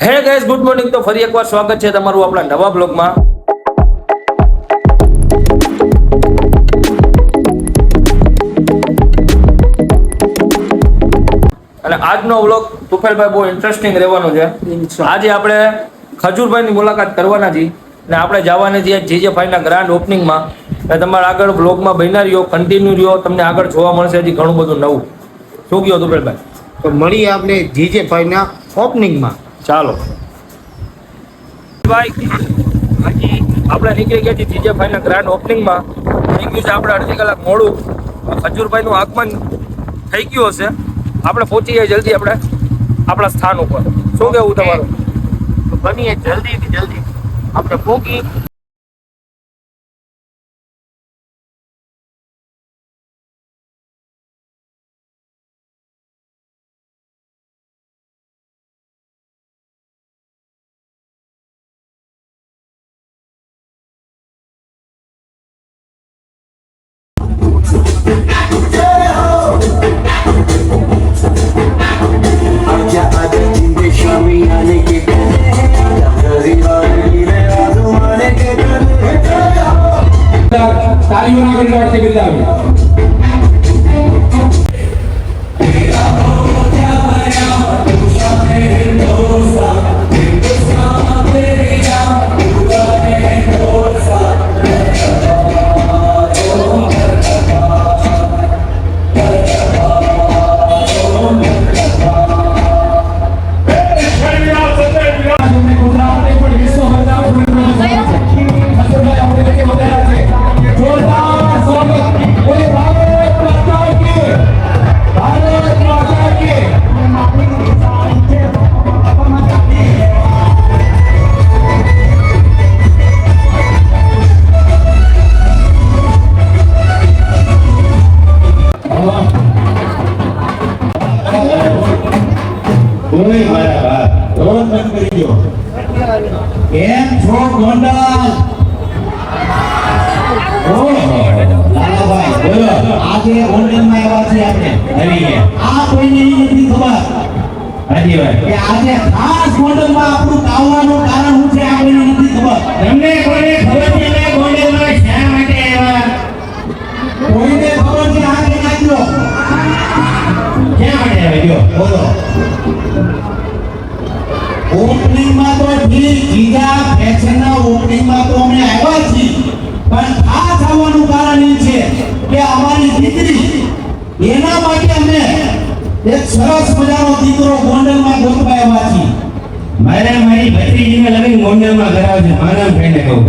Hey guys good morning તો ફરી એકવાર સ્વાગત છે તમારું આપણા નવા બ્લોગમાં અને આજનો વ્લોગ તુફેલભાઈ બહુ ઇન્ટરેસ્ટિંગ રહેવાનો છે. આજે આપણે ખજૂરભાઈની મુલાકાત કરવાના છીએ. અને આપણે જવાના છીએ જીજે ભાઈના ગ્રાન્ડ ઓપનિંગમાં તમારે આગળ બ્લોગમાં બન્યા રહ્યો કન્ટિન્યુ રહ્યો તમને આગળ જોવા મળશે હજી ઘણું બધું નવું. શું કહો તુફેલભાઈ તો મળીએ આપણે જીજે ભાઈના ઓપનિંગમાં ચાલો. ભાઈ હજી આપણે નીકળી ગયા છીએ જીજે ભાઈના ગ્રાન્ડ ઓપનિંગમાં થઈ ગયું છે આપણે અડધી કલાક મોડું. ખજૂરભાઈનું આગમન થઈ ગયું હશે. આપણે પહોંચી જઈએ જલ્દી આપણે આપણા સ્થાન ઉપર. શું કેવું તમારું? બનીએ જલ્દીથી જલ્દી. આપણે પોગી आजा आजा जिंदे शामी आने ઓહો. લાલાભાઈ બોલો. આવ્યા છીએ આપણે. આવી આ કોઈને નથી ખબર. હાજી વાત. કે આજે ખાસ ગોંડલમાં આપણું આવવાનું કારણ શું છે આ નથી ખબર. તમને કોઈને ખબર છે ને ગોંડલમાં શા માટે આવ્યા? કોઈને ખબર છે આ કે નાખજો ક્યાં? માટે આવ્યા જો બોલો. ઓપનિંગમાં તો ઠીક બીજા ફેશનના ઓપનિંગમાં તો અમે આવ્યા છીએ. પણ ખાસ આવવાનું કારણ એ છે કે અમારી દીકરી એના માટે અમે એક સરસ મજાનો દીકરો ગોંડલમાં ગોતવાયા છીએ. મારે મારી ભત્રીજીને લગ્ન ગોંડલમાં કરાવશે મારા ફ્રેન્ડે કહું.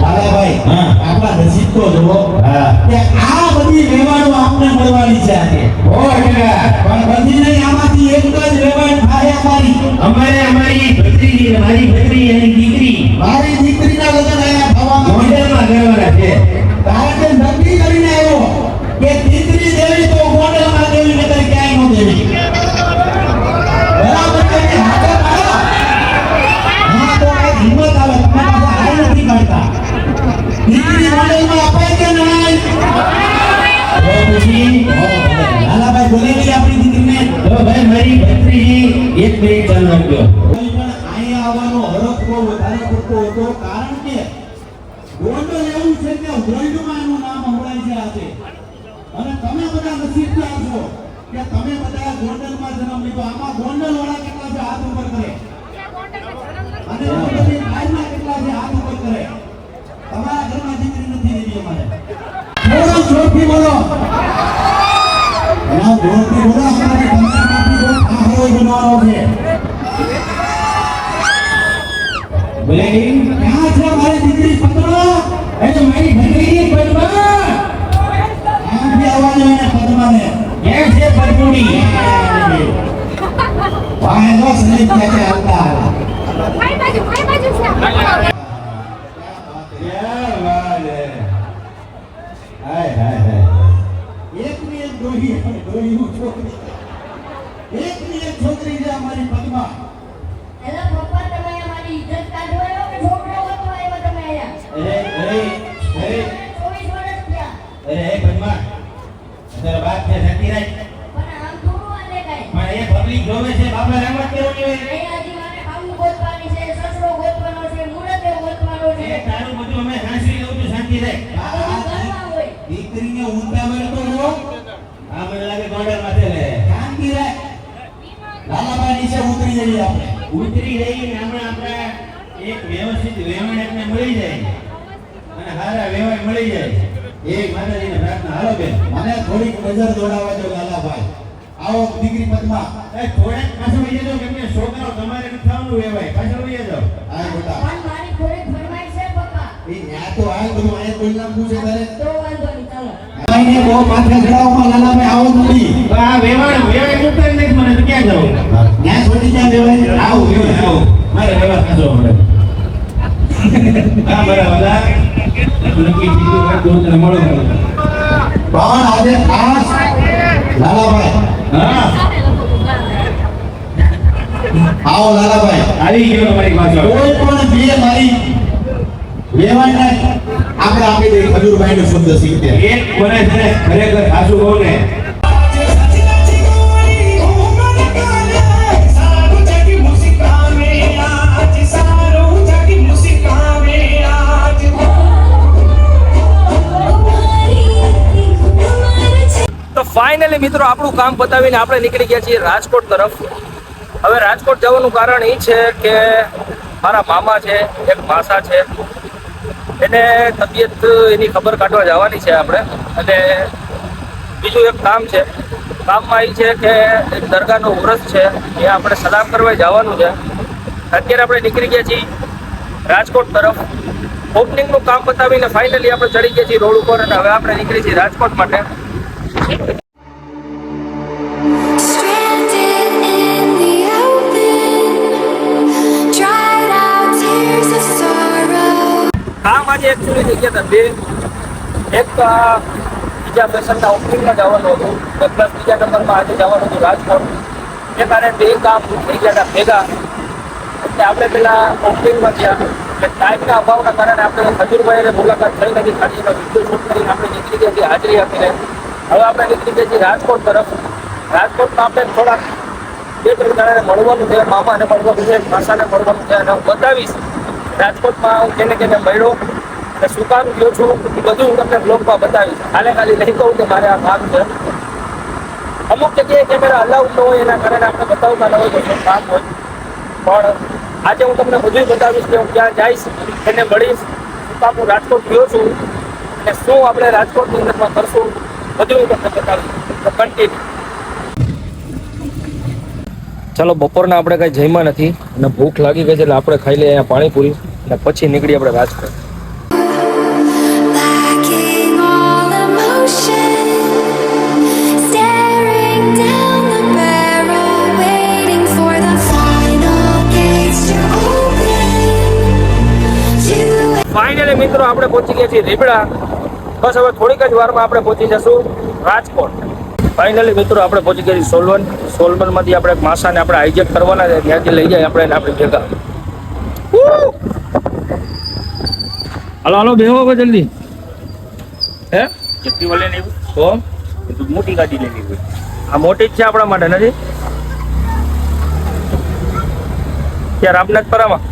દાદાભાઈ હા. આપણા નસીબ તો જુઓ. હા. કે આ બધી વેવાણો આપને મળવાની છે આજે. ઓ ટકા પણ બધી નહીં આમાંથી એક જ વેવાણ થાય અમારી. અમારે અમારી ભત્રીજી મારી ભત્રી એની દીકરી. મારી દીકરીના લગ્ન આયા થવાના ગોંડલમાં કરવાના છે. રાખજો પણ અહીંયા આવવાનો હરખ બહુ વધારે પડતો હતો, કારણ કે ગોંડલ એવું છે કે વર્લ્ડમાં એનું નામ સંભળાય છે આજે. અને તમે બધા નસીબદાર છો કે તમે બધા ગોંડલમાં જન્મ લીધો. આમાં ગોંડલ વાળા કેટલા છે? હાથ ઉપર કરે. અને ગોંડલની બહારના કેટલા છે? હાથ ઉપર કરે. તમારા ઘરમાં દીકરી નથી લેવી અમારે. થોડો જોરથી બોલો. ના જોરથી બોલો. અમારે પંચાયતમાંથી તો આ હરોઈ બનવાનો છે મારી દીકરી પદ્મા એ મારી ભત્રીજી પદ્મા ક્યાંથી આવવાનું એને પદ્માને ક્યાં છે પદ્મુડી વાહ નો સંદીપ છે હાય. એક ડોહી ડોહીનું છોકરી એકની અરે એ ભગવાન તાર છે સતી રાઈ પણ એ પબ્લિક જોવે છે બાપા રામ બધું અમે સાંસરી લઉં લાગે ગોંડર માથે લે. શાંતિ રહે લાલાબા નીચે ઉતરી જઈએ આપણે. ઉતરી જઈએ હમણાં એક વ્યવસ્થિત વ્યવહાર આપણે મળી જાય. અને સારા વ્યવહાર મળી જાય. એક માતાજીને પ્રાર્થના હાલો બેન. મને થોડીક નજર દોડાવવા દો લાલાભાઈ. આવો દીકરી પદમાં. એ થોડેક પાછળ વહી જાઓ કેમ કે છોકરો તમારે નથી થવાનું વેવાય. પાછળ વહી જાઓ આ બેટા પણ મારી થોડીક ફરમાઈશ છે પપ્પા. એ ન્યા તો આ બધું અહીંયા કોઈ નામ પૂછે તારે? તો વાંધો નહીં ચાલો. ભાઈને બહુ માથે ચડાવવામાં લાલાભાઈ આવો નથી આ વેવાણ વેવાય ઉતરી નથી મને તો ક્યાં જવું? ન્યા છોડી ક્યાં વેવાય આવું વેવાય આવું. મારે વેવાય ખાધો હમણાં હા બરાબર નક્કી કીધું હોય તો મળો મળો. પણ આજે ખાસ લાલાભાઈ. હા આવો લાલાભાઈ. આવી ગયો તમારી પાછળ. કોઈ પણ બે મારી વેવાયને આપણે આપી દઈએ. ખજૂરભાઈ નું શુદ્ધ સિત્તેર એક મને છે ખરેખર સાચું કહું ને ફાઇનલી મિત્રો, આપણું કામ પતાવીને આપણે નીકળી ગયા છીએ રાજકોટ તરફ. હવે રાજકોટ જવાનું કારણ એ છે કે મારા મામા છે, એક માસા છે. એને તબિયત એની ખબર કાઢવા જવાની છે આપણે. અને બીજું એક કામ છે. કામમાં એ છે કે એક દરગાહનો વ્રત છે, એ આપણે સલામ કરવા જવાનું છે. અત્યારે આપણે નીકળી ગયા છીએ રાજકોટ તરફ. ઓપનિંગનું કામ પતાવીને ફાઇનલી આપણે ચડી ગયા છીએ રોડ ઉપર અને હવે આપણે નીકળી છીએ રાજકોટ માટે. આજે એકચ્યુઅલી થઈ ગયા હતા બે, એક બીજા પેશન્ટના ઓપનિંગમાં જવાનું હતું પ્લસ બીજા નંબરમાં આજે જવાનું હતું રાજકોટ. એ કારણે બે કામ થઈ ગયા હતા, ભેગા. એટલે આપણે પેલા ઓપનિંગમાં ગયા. એટલે ટાઈમના અભાવના કારણે આપણે ખજૂરભાઈને મુલાકાત થઈ નથી એનો વીડિયો શૂટ કરીને આપણે નીકળી ગયા છીએ હાજરી આપીને. હવે આપણે નીકળી ગયા છીએ રાજકોટ તરફ. રાજકોટમાં આપણે થોડાક બે ત્રણ મળવાનું છે, મામાને મળવાનું છે, માસાને મળવાનું છે, અને હું બતાવીશ રાજકોટમાં હું કેને કેને મળ્યો. અને શું કામ ગયો છું બધું હું તમને બ્લોગમાં બતાવીશ. હાલે ખાલી નહીં કહું કે મારે આ કામ છે. અમુક જગ્યાએ કેમેરા અલાઉડ ન હોય, એના કારણે આપણે બતાવતા ન હોય શું કામ હોય. પણ આજે હું તમને બધું બતાવીશ કે હું ક્યાં જઈશ, એને મળીશ. શું કામ હું રાજકોટ ગયો છું. અને શું આપણે રાજકોટની અંદરમાં કરશું, બધું હું તમને બતાવીશ. કન્ટિન્યુ ચાલો, બપોરના આપણે કાંઈ જમ્યા નથી અને ભૂખ લાગી ગઈ છે એટલે આપણે ખાઈ લઈએ અહીંયા પાણીપુરી અને પછી નીકળી આપણે રાજકોટ. ફાઇનલી મિત્રો આપણે પહોંચી ગયા છીએ રીબડા. બસ હવે થોડીક જ વારમાં આપણે પહોંચી જશું રાજકોટ. ફાઇનલી મિત્રો આપણે પહોંચી ગયા છીએ સોલવન. સોલવનમાંથી આપણે એક માસાને આપણે હાઈજેક કરવાના છે. ત્યાંથી લઈ જાય આપણે આપણી ભેગા! હાલો હાલો બેહો હવે જલ્દી. હે? ચક્કી વાલે નહીં તો મોટી ગાડી લેવી આ મોટી જ છે આપણા માટે નથી? ત્યાં રામનાથપરામાં? staring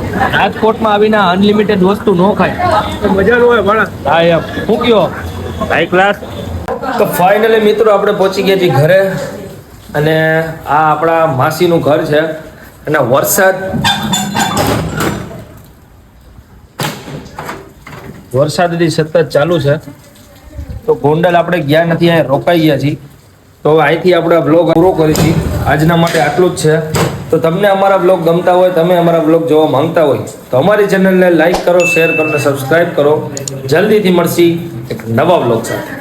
રાજકોટમાં આવીને અનલિમિટેડ વસ્તુ ન ખાય. મજા હોય માણસ. હા એમ શું કયો? હાઈ ક્લાસ તો ફાઇનલી મિત્રો આપણે પહોંચી ગયા છીએ ઘરે. અને આ આપણા માસીનું ઘર છે. અને વરસાદ. વરસાદ સતત ચાલુ છે. તો ગોંડલ આપણે ગયા નથી અહીંયા રોકાઈ ગયા છીએ. તો અહીંથી આપણે બ્લોગ પૂરો કરીશું. આજના માટે આટલું જ છે. તો તમને અમારા બ્લોગ ગમતા હોય, તમે અમારા બ્લોગ જોવા માંગતા હોય, તો અમારી ચેનલને લાઈક કરો શેર કરો અને સબસ્ક્રાઈબ કરો. જલ્દીથી મળશી એક નવા બ્લોગ સાથે.